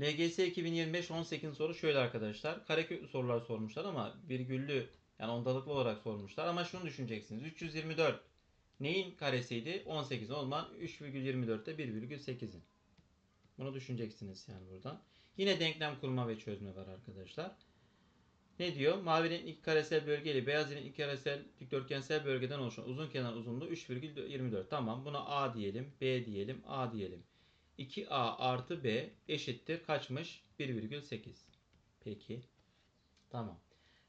LGS 2025 18 soru şöyle arkadaşlar. Kareköklü sorular sormuşlar ama virgüllü yani ondalıklı olarak sormuşlar. Ama şunu düşüneceksiniz. 324 neyin karesiydi? 18 olman 3,24 de 1,8'in. Bunu düşüneceksiniz yani buradan. Yine denklem kurma ve çözme var arkadaşlar. Ne diyor? Mavi renkli iki karesel bölge ile beyaz renkli iki karesel dikdörtgensel bölgeden oluşan uzun kenar uzunluğu 3,24. Tamam buna A diyelim, B diyelim, A diyelim. 2A artı B eşittir kaçmış? 1,8. Peki. Tamam.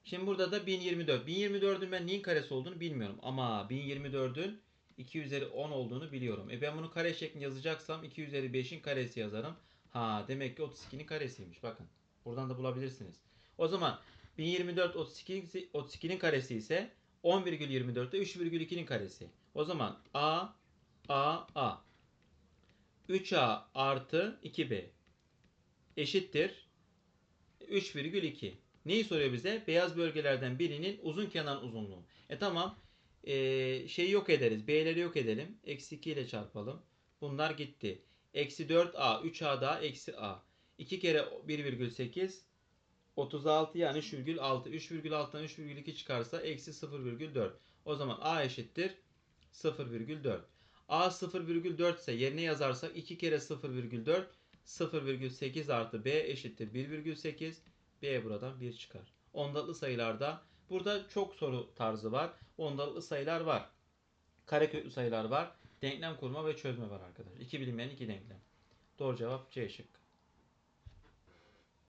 Şimdi burada da 1024. 1024'ün ben neyin karesi olduğunu bilmiyorum. Ama 1024'ün 2 üzeri 10 olduğunu biliyorum. E ben bunu kare şeklinde yazacaksam 2 üzeri 5'in karesi yazarım. Ha demek ki 32'nin karesiymiş. Bakın. Buradan da bulabilirsiniz. O zaman 1024 32 32'nin karesi ise 10,24 de 3,2'nin karesi. O zaman A A A 3A artı 2B eşittir 3,2. Neyi soruyor bize? Beyaz bölgelerden birinin uzun kenar uzunluğu. E tamam. Ee, şeyi yok ederiz. B'leri yok edelim. Eksi 2 ile çarpalım. Bunlar gitti. Eksi 4A. 3A daha eksi A. 2 kere 1,8 36 yani 3,6. 3,6'dan 3,2 çıkarsa eksi 0,4. O zaman A eşittir 0,4. A 0,4 ise yerine yazarsak 2 kere 0,4 0,8 artı B eşittir 1,8. B buradan 1 çıkar. Ondalıklı sayılarda burada çok soru tarzı var. Ondalıklı sayılar var. Kareköklü sayılar var. Denklem kurma ve çözme var arkadaşlar. İki bilinmeyen iki denklem. Doğru cevap C şıkkı.